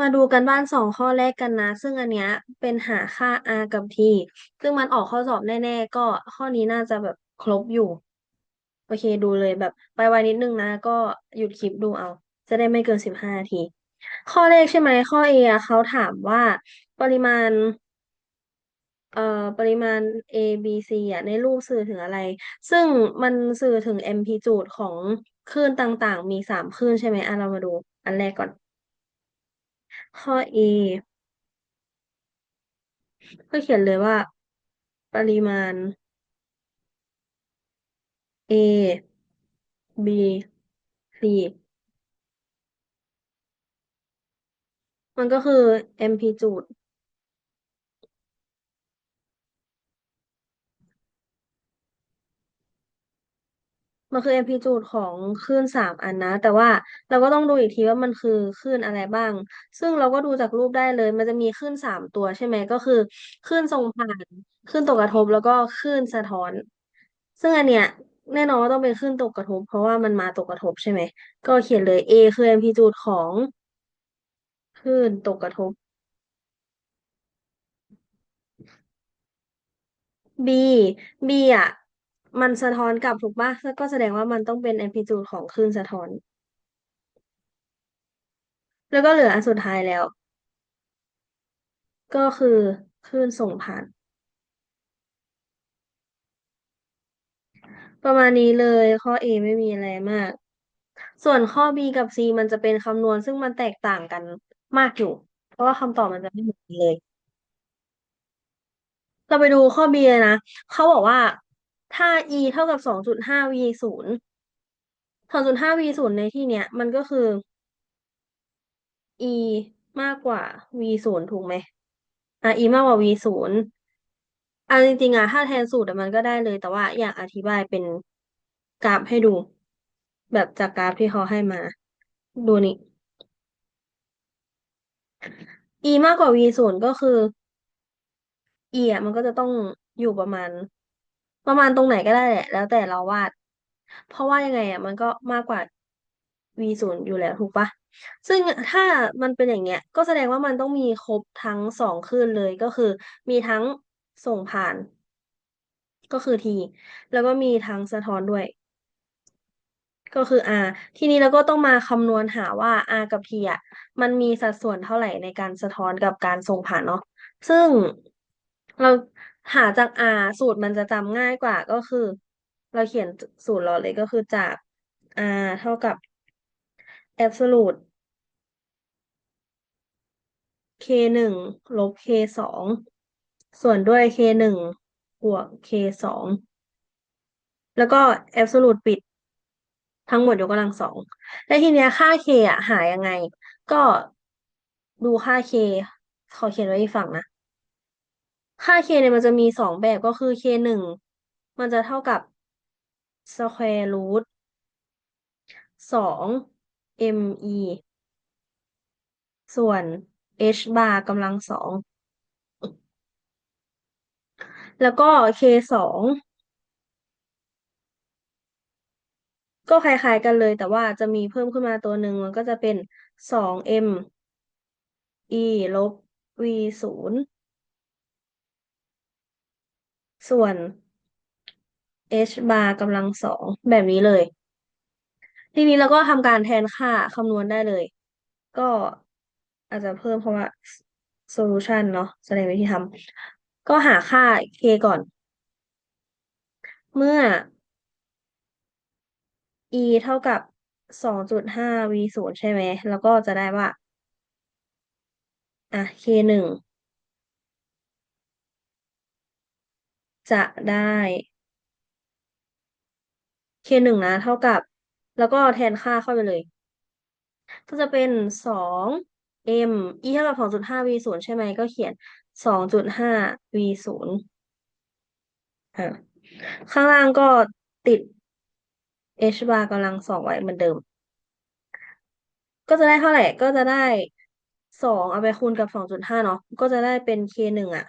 มาดูกันบ้านสองข้อแรกกันนะ ซึ่งอันเนี้ยเป็นหาค่า r กับ t ซึ่งมันออกข้อสอบแน่ๆ ก็ข้อนี้น่าจะแบบครบอยู่ โอเคดูเลยแบบไปไวนิดนึงนะ ก็หยุดคลิปดูเอา จะได้ไม่เกินสิบห้านาที ข้อแรกใช่ไหมข้อ A อะเขาถามว่าปริมาณเอ่อปริมาณ A B C อะในรูปสื่อถึงอะไร ซึ่งมันสื่อถึง amplitude ของคลื่นต่างๆ มีสามคลื่นใช่ไหมอะเรามาดูอันแรกก่อน ข้อ A ก็เขียนเลยว่า ปริมาณ A B C มันก็คือ amplitude มันคือ amplitude ของคลื่นสามอันนะ แต่ว่าเราก็ต้องดูอีกทีว่ามันคือคลื่นอะไรบ้าง ซึ่งเราก็ดูจากรูปได้เลย มันจะมีคลื่นสามตัวใช่ไหมก็คือคลื่นส่งผ่านคลื่นตกกระทบแล้วก็คลื่นสะท้อน ซึ่งอันเนี้ยแน่นอนว่าต้องเป็นคลื่นตกกระทบ เพราะว่ามันมาตกกระทบใช่ไหมก็เขียนเลย A คือ amplitude ของคลื่นตกกระทบ B B อะ มันสะท้อนกลับถูกปะแล้วก็แสดงว่ามันต้องเป็น amplitude ของคลื่นสะท้อน แล้วก็เหลืออันสุดท้ายแล้ว ก็คือคลื่นส่งผ่าน ประมาณนี้เลยข้อ A ไม่มีอะไรมาก ส่วนข้อ B กับ C มันจะเป็นคำนวณซึ่งมันแตกต่างกันมากอยู่ เพราะว่าคำตอบมันจะไม่เหมือนกันเลย เราไปดูข้อ B เลยนะ เขาบอกว่า ถ้า e เท่ากับสองจุดห้า v ศูนย์สองจุดห้า v ศูนย์ในที่เนี้ย มันก็คือ e มากกว่า v ศูนย์ถูกไหมอะ e มากกว่า v ศูนย์อะจริงๆอะถ้าแทนสูตรมันก็ได้เลย แต่ว่าอยากอธิบายเป็นกราฟให้ดู แบบจากกราฟที่เขาให้มา ดูนี่ e มากกว่า v ศูนย์ก็คือ e อะมันก็จะต้องอยู่ประมาณ ประมาณตรงไหนก็ได้แหละ แล้วแต่เราวาด เพราะว่ายังไงอะ มันก็มากกว่า v ศูนย์อยู่แล้วถูกปะซึ่งถ้ามันเป็นอย่างเงี้ย ก็แสดงว่ามันต้องมีครบทั้งสองคลื่นเลยก็คือ มีทั้งส่งผ่าน ก็คือ t แล้วก็มีทั้งสะท้อนด้วย ก็คือ r ทีนี้เราก็ต้องมาคำนวณหาว่า r กับ t อะ มันมีสัดส่วนเท่าไหร่ในการสะท้อนกับการส่งผ่านเนาะซึ่งเรา หาจาก r สูตรมันจะจำง่ายกว่าก็คือ เราเขียนสูตรเราเลยก็คือจาก r เท่ากับ absolute k หนึ่งลบ k สองส่วนด้วย k หนึ่งบวก k สองแล้วก็ absolute ปิด ทั้งหมดยกกำลังสองและทีเนี้ยค่า k อะหายังไง ก็ดูค่า k เขาเขียนไว้อีกฝั่งนะ ค่า k เนี่ยมันจะมีสองแบบก็คือ k หนึ่งมันจะเท่ากับ square root สอง me ส่วน h bar กำลังสองแล้วก็ k สองก็คล้ายๆกันเลย แต่ว่าจะมีเพิ่มขึ้นมาตัวหนึ่งมันก็จะเป็นสอง m e ลบ v ศูนย์ ส่วน h bar กำลังสองแบบนี้เลย ทีนี้เราก็ทำการแทนค่าคำนวณได้เลย ก็อาจจะเพิ่มเพราะว่า solution เนาะแสดงวิธีทำก็หาค่า k ก่อน เมื่อ e เท่ากับสองจุดห้า v ศูนย์ใช่ไหม แล้วก็จะได้ว่า อะ k หนึ่ง จะได้ k หนึ่งนะเท่ากับ แล้วก็แทนค่าเข้าไปเลย ก็จะเป็นสอง m e เท่ากับสองจุดห้า v ศูนย์ใช่ไหมก็เขียนสองจุดห้า v ศูนย์อ่าข้างล่างก็ติด h bar กำลังสองไว้เหมือนเดิม ก็จะได้เท่าไหร่ก็จะได้สองเอาไปคูณกับสองจุดห้าเนาะก็จะได้เป็น k หนึ่งอะ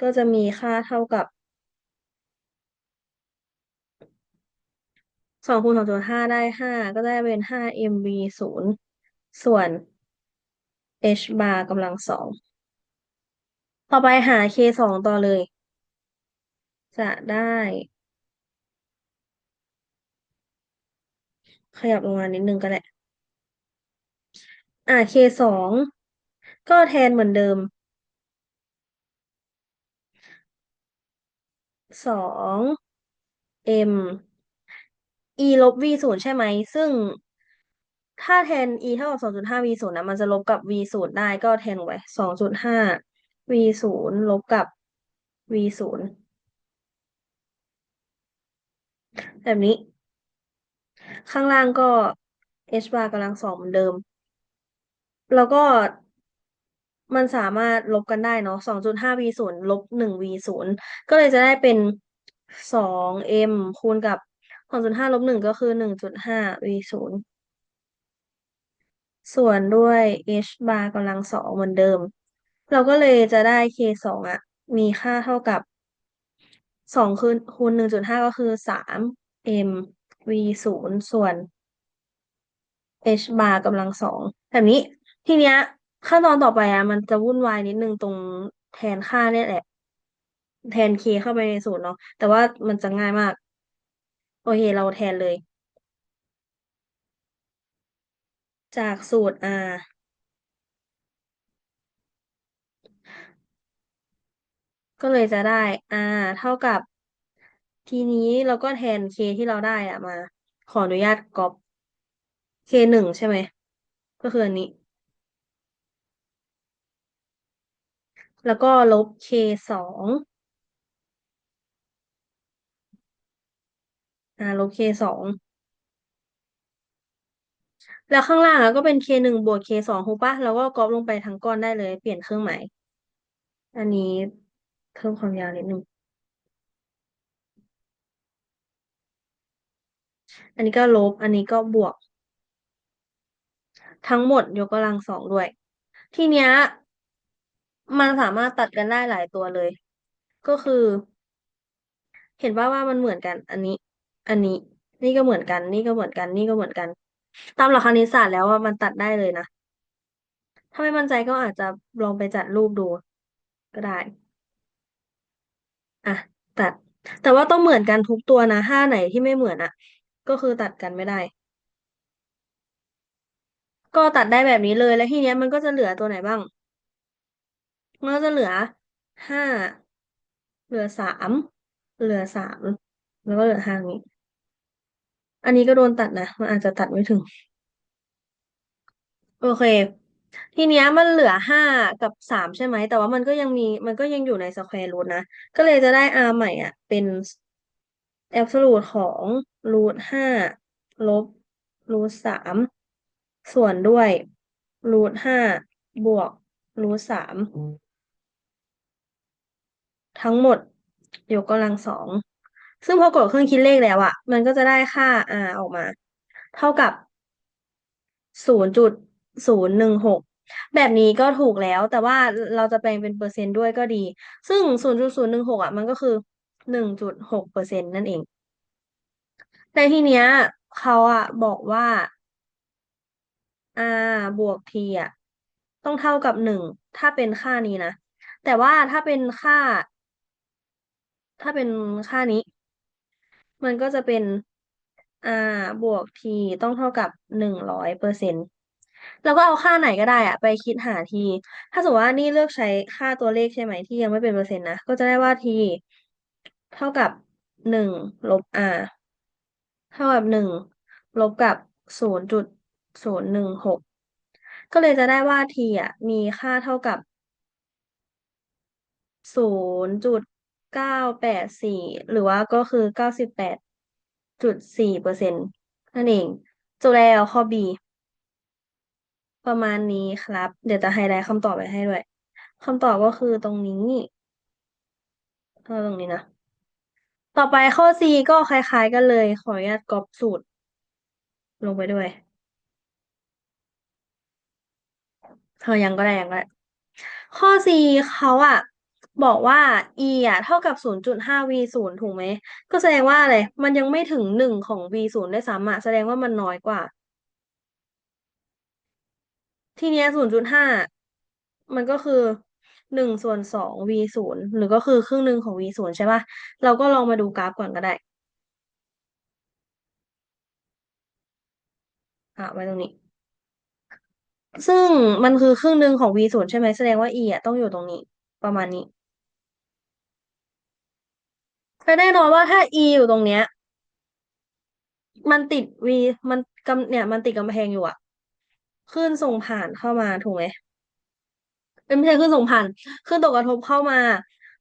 ก็จะมีค่าเท่ากับสองคูณสองจุดห้าได้ห้าก็ได้เป็นห้า mv ศูนย์ส่วน h bar กำลังสองต่อไปหา k สองต่อเลย จะได้ ขยับลงมานิดนึงก็ได้อ่า k สองก็แทนเหมือนเดิม สอง m e ลบ v ศูนย์ใช่ไหม ซึ่งถ้าแทน e เท่ากับสองจุดห้า v ศูนย์นะมันจะลบกับ v ศูนย์ได้ก็แทนไว้สองจุดห้า v ศูนย์ลบกับ v ศูนย์แบบนี้ ข้างล่างก็ h bar กำลังสองเหมือนเดิม แล้วก็ มันสามารถลบกันได้เนาะสองจุดห้า v ศูนย์ลบหนึ่ง v ศูนย์ก็เลยจะได้เป็นสอง m คูณกับสองจุดห้าลบหนึ่งก็คือหนึ่งจุดห้า v ศูนย์ส่วนด้วย h bar กำลังสองเหมือนเดิม เราก็เลยจะได้ k สองอะมีค่าเท่ากับสองคูณคูณหนึ่งจุดห้าก็คือสาม m v ศูนย์ส่วน h bar กำลังสองแบบนี้ทีเนี้ย ขั้นตอนต่อไปอะมันจะวุ่นวายนิดนึงตรงแทนค่าเนี่ยแหละ แทน k เข้าไปในสูตรเนาะแต่ว่ามันจะง่ายมาก โอเค เราแทนเลย จากสูตร r ก็เลยจะได้ r เท่ากับ ทีนี้เราก็แทน k ที่เราได้อะมา ขออนุญาตก๊อป k หนึ่งใช่ไหม ก็คืออันนี้ แล้วก็ลบ k สองอ่าลบ k สองแล้วข้างล่างก็เป็น k หนึ่งบวก k สองถูกปะแล้วก็ก๊อปลงไปทั้งก้อนได้เลย เปลี่ยนเครื่องหมาย อันนี้เพิ่มความยาวนิดนึงอันนี้ก็ลบ อันนี้ก็บวก ทั้งหมดยกกำลังสองด้วย ทีเนี้ย มันสามารถตัดกันได้หลายตัวเลย ก็คือ เห็นว่าว่ามันเหมือนกัน อันนี้ อันนี้ นี่ก็เหมือนกัน นี่ก็เหมือนกัน นี่ก็เหมือนกัน ตามหลักคณิตศาสตร์แล้วว่ามันตัดได้เลยนะ ถ้าไม่มั่นใจก็อาจจะลองไปจัดรูปดู ก็ได้ อะ ตัด แต่ว่าต้องเหมือนกันทุกตัวนะถ้าไหนที่ไม่เหมือนอะ ก็คือตัดกันไม่ได้ก็ตัดได้แบบนี้เลย แล้วทีเนี้ยมันก็จะเหลือตัวไหนบ้าง มันก็จะเหลือห้าเหลือสามเหลือสามแล้วก็เหลือห้านี้ อันนี้ก็โดนตัดนะ มันอาจจะตัดไม่ถึง โอเค ทีเนี้ยมันเหลือห้ากับสามใช่ไหม แต่ว่ามันก็ยังมีมันก็ยังอยู่ในสแควร์รูทนะ ก็เลยจะได้ r ใหม่อะ เป็นแอบสูตของรูทห้าลบรูทสามส่วนด้วยรูทห้าบวกรูทสาม ทั้งหมดยกกำลังสองซึ่งพอกดเครื่องคิดเลขแล้วอะมันก็จะได้ค่า r ออกมา เท่ากับศูนย์จุดศูนย์หนึ่งหกแบบนี้ก็ถูกแล้วแต่ว่าเราจะแปลงเป็นเปอร์เซ็นต์ด้วยก็ดี ซึ่งศูนย์จุดศูนย์หนึ่งหกอะ มันก็คือหนึ่งจุดหกเปอร์เซ็นต์นั่นเอง ในที่เนี้ยเขาอะบอกว่า r บวก t อะ ต้องเท่ากับหนึ่งถ้าเป็นค่านี้นะ แต่ว่าถ้าเป็นค่า ถ้าเป็นค่านี้ มันก็จะเป็น r บวก t ต้องเท่ากับหนึ่งร้อยเปอร์เซ็นต์เราก็เอาค่าไหนก็ได้อะไปคิดหา t ถ้าสมมติว่านี่เลือกใช้ค่าตัวเลขใช่ไหมที่ยังไม่เป็นเปอร์เซ็นต์นะ ก็จะได้ว่า t เท่ากับหนึ่งลบ r เท่ากับหนึ่งลบกับศูนย์จุดศูนย์หนึ่งหกก็เลยจะได้ว่า t อะมีค่าเท่ากับศูนย์จุด เก้าแปดสี่หรือว่าก็คือเก้าสิบแปดจุดสี่เปอร์เซ็นต์นั่นเองจบแล้วข้อ B ประมาณนี้ครับ เดี๋ยวจะไฮไลท์คำตอบไว้ให้ด้วยคำตอบก็คือตรงนี้เออตรงนี้นะ ต่อไปข้อ C ก็คล้าย ๆ กันเลย ขออนุญาตก๊อปสูตร ลงไปด้วยเธอยังก็ได้ยังก็ได้ข้อ C เขาอะ บอกว่า e อะเท่ากับศูนย์จุดห้า v ศูนย์ถูกไหม ก็แสดงว่าอะไร มันยังไม่ถึงหนึ่งของ v ศูนย์ได้วยซ้ำอะแสดงว่ามันน้อยกว่า ทีเนี้ยศูนย์จุดห้ามันก็คือหนึ่งส่วนสอง v ศูนย์หรือก็คือครึ่งหนึ่งของ v ศูนย์ใช่ป่ะ เราก็ลองมาดูกราฟก่อนก็ได้ อะไว้ตรงนี้ ซึ่งมันคือครึ่งหนึ่งของ v ศูนย์ใช่ไหมแสดงว่า e อะต้องอยู่ตรงนี้ ประมาณนี้ แต่แน่นอนว่าถ้า e อยู่ตรงเนี้ย มันติด v มันกำเนี่ย มันติดกำแพงอยู่อะคลื่นส่งผ่านเข้ามาถูกไหมเอ้ยไม่ใช่คลื่นส่งผ่านคลื่นตกกระทบเข้ามา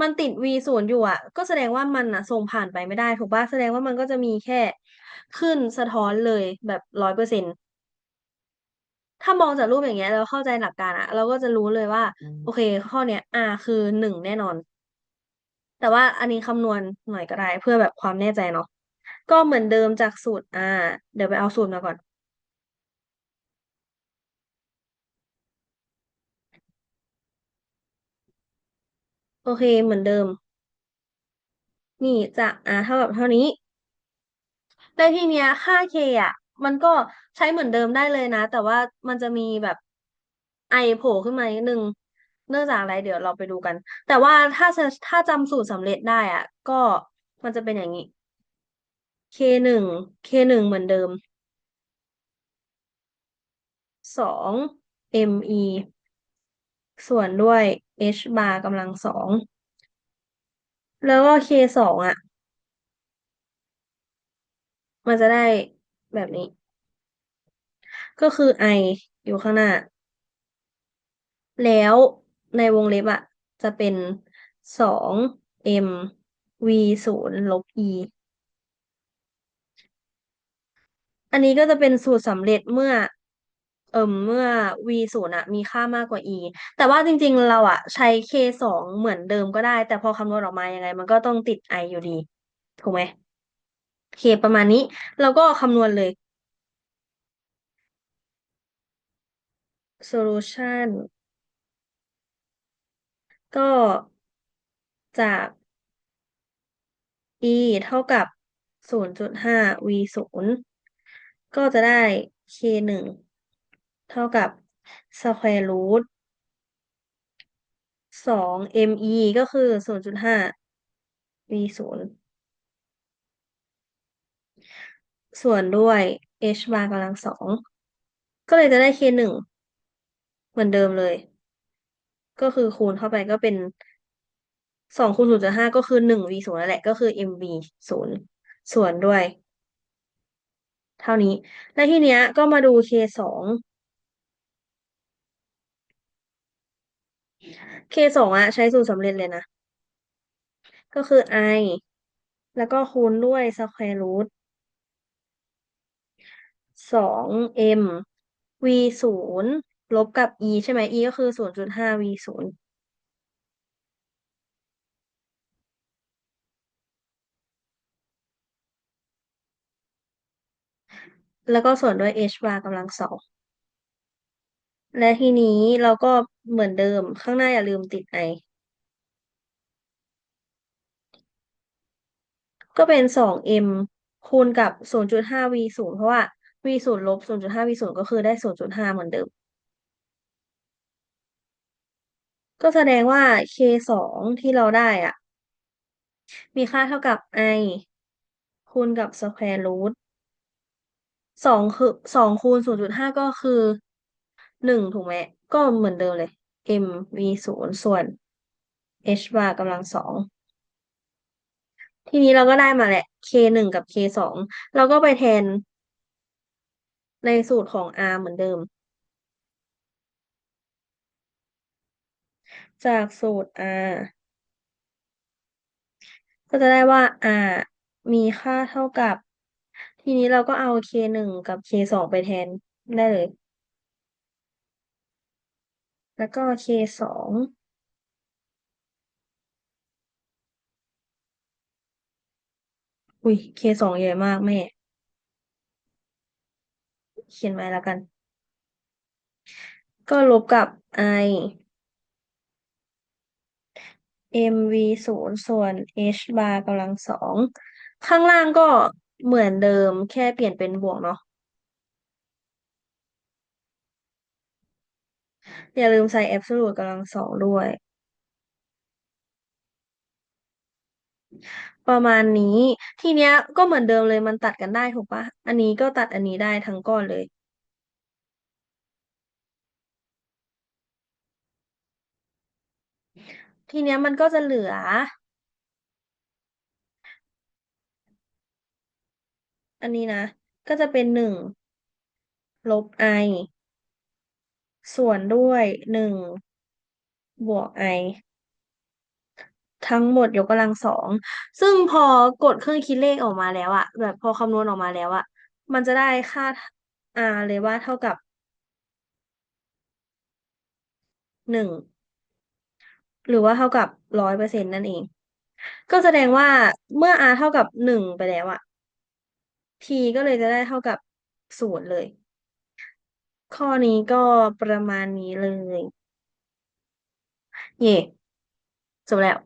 มันติด v ศูนย์อยู่อะก็แสดงว่ามันอะส่งผ่านไปไม่ได้ถูกป่ะแสดงว่ามันก็จะมีแค่คลื่นสะท้อนเลยแบบร้อยเปอร์เซ็นต์ถ้ามองจากรูปอย่างเงี้ยเราเข้าใจหลักการอะเราก็จะรู้เลยว่า โอเค ข้อเนี้ย r คือหนึ่งแน่นอน แต่ว่าอันนี้คำนวณหน่อยก็ได้ เพื่อแบบความแน่ใจเนาะก็เหมือนเดิมจากสูตร อ่า เดี๋ยวไปเอาสูตรมาก่อน โอเคเหมือนเดิม นี่จาก r เท่ากับเท่านี้ในที่เนี้ยค่า k อะ มันก็ใช้เหมือนเดิมได้เลยนะ แต่ว่ามันจะมีแบบ i โผล่ขึ้นมานิดนึง เนื่องจากอะไรเดี๋ยวเราไปดูกัน แต่ว่าถ้าถ้าจำสูตรสำเร็จได้อะก็มันจะเป็นอย่างนี้ k หนึ่ง k หนึ่งเหมือนเดิมสอง me ส่วนด้วย h bar กำลังสอง แล้วก็ k สองอะ มันจะได้แบบนี้ ก็คือ i อยู่ข้างหน้า แล้ว ในวงเล็บอะจะเป็นสอง m v ศูนย์ลบ e อันนี้ก็จะเป็นสูตรสำเร็จเมื่อ เอ่มเมื่อ v ศูนย์อะมีค่ามากกว่า e แต่ว่าจริง ๆ เราอะใช้ k สองเหมือนเดิมก็ได้ แต่พอคำนวณออกมายังไง มันก็ต้องติด i อยู่ดี ถูกไหมเค ประมาณนี้ เราก็คำนวณเลย solution ก็จาก e เท่ากับศูนย์จุดห้า v ศูนย์ก็จะได้ k หนึ่งเท่ากับ square root สอง me ก็คือศูนย์จุดห้า v ศูนย์ส่วนด้วย h bar กำลังสอง ก็เลยจะได้ k หนึ่งเหมือนเดิมเลย ก็คือคูณเข้าไปก็เป็นสองคูณศูนย์จุดห้าก็คือหนึ่ง v ศูนย์นั่นแหละก็คือ mv ศูนย์ส่วนด้วย เท่านี้ และทีเนี้ยก็มาดู k สอง k สองอะใช้สูตรสำเร็จเลยนะ ก็คือ i แล้วก็คูณด้วย square root สอง m v ศูนย์ ลบกับ e ใช่ไหม e ก็คือศูนย์จุดห้า v ศูนย์แล้วก็ส่วนด้วย h bar กำลังสองและทีนี้เราก็เหมือนเดิมข้างหน้าอย่าลืมติด i ก็เป็นสอง m คูณกับศูนย์จุดห้า v ศูนย์เพราะว่า v ศูนย์ลบศูนย์จุดห้า v ศูนย์ก็คือได้ศูนย์จุดห้าเหมือนเดิม ก็แสดงว่า k สองที่เราได้อะ มีค่าเท่ากับ i คูณกับ square root สองคือสองคูณศูนย์จุดห้าก็คือหนึ่งถูกไหม ก็เหมือนเดิมเลย m v ศูนย์ส่วน h bar กำลังสองทีนี้เราก็ได้มาแหละ k หนึ่งกับ k สองเราก็ไปแทนในสูตรของ r เหมือนเดิม จากสูตร r ก็จะได้ว่า r มีค่าเท่ากับ ทีนี้เราก็เอา k หนึ่งกับ k สองไปแทนได้เลย แล้วก็ k สองอุ้ย k สองใหญ่มากแม่ เขียนไว้แล้วกัน ก็ลบกับ i mv ศูนย์ส่วน h bar กำลังสองข้างล่างก็เหมือนเดิมแค่เปลี่ยนเป็นบวกเนาะอย่าลืมใส่ absolute กำลังสองด้วย ประมาณนี้ทีเนี้ยก็เหมือนเดิมเลยมันตัดกันได้ถูกปะอันนี้ก็ตัดอันนี้ได้ทั้งก้อนเลย ทีเนี้ยมันก็จะเหลือ อันนี้นะ ก็จะเป็นหนึ่งลบไอส่วนด้วยหนึ่งบวกไอทั้งหมดยกกำลังสอง ซึ่งพอกดเครื่องคิดเลขออกมาแล้วอะแบบพอคำนวณออกมาแล้วอะมันจะได้ค่า r เลยว่าเท่ากับหนึ่ง หรือว่าเท่ากับร้อยเปอร์เซ็นต์นั่นเอง ก็แสดงว่าเมื่อ r เท่ากับหนึ่งไปแล้วอะ t ก็เลยจะได้เท่ากับศูนย์เลย ข้อนี้ก็ประมาณนี้เลย เย่จบแล้ว